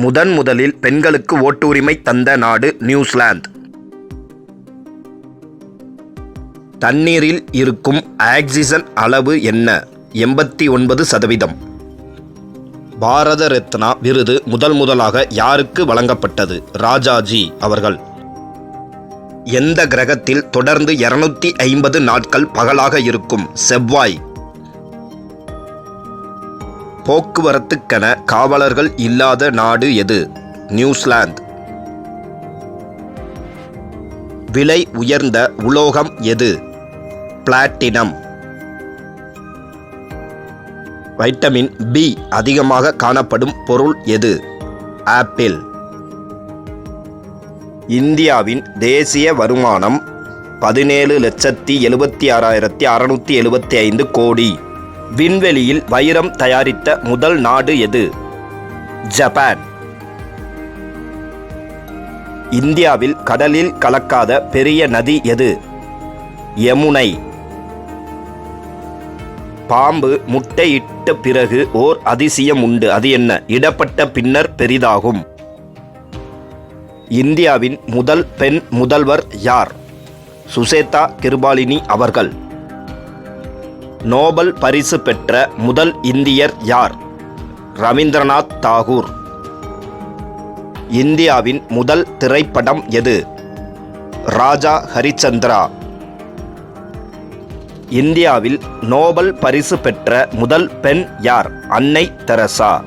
முதன் முதலில் பெண்களுக்கு ஓட்டுரிமை தந்த நாடு நியூசிலாந்து. தண்ணீரில் இருக்கும் ஆக்சிஜன் அளவு என்ன? எண்பத்தி ஒன்பது சதவீதம். பாரத ரத்னா விருது முதல் முதலாக யாருக்கு வழங்கப்பட்டது? ராஜாஜி அவர்கள். எந்த கிரகத்தில் தொடர்ந்து 250 ஐம்பது நாட்கள் பகலாக இருக்கும்? செவ்வாய். போக்குவரத்துக்கென காவலர்கள் இல்லாத நாடு எது? நியூசிலாந்து. விலை உயர்ந்த உலோகம் எது? பிளாட்டினம். வைட்டமின் பி அதிகமாக காணப்படும் பொருள் எது? ஆப்பிள். இந்தியாவின் தேசிய வருமானம் பதினேழு லட்சத்தி எழுபத்தி ஆறாயிரத்தி அறநூற்றி எழுபத்தி ஐந்து கோடி. விண்வெளியில் வைரம் தயாரித்த முதல் நாடு எது? ஜப்பான். இந்தியாவில் கடலில் கலக்காத பெரிய நதி எது? யமுனை. பாம்பு முட்டையிட்ட பிறகு ஓர் அதிசயம் உண்டு. அது என்ன? இடப்பட்ட பின்னர் பெரிதாகும். இந்தியாவின் முதல் பெண் முதல்வர் யார்? சுசேதா கிருபாலினி அவர்கள். நோபல் பரிசு பெற்ற முதல் இந்தியர் யார்? ரவீந்திரநாத் தாகூர். இந்தியாவின் முதல் திரைப்படம் எது? ராஜா ஹரிச்சந்திரா. இந்தியாவில் நோபல் பரிசு பெற்ற முதல் பெண் யார்? அன்னை தெரசா.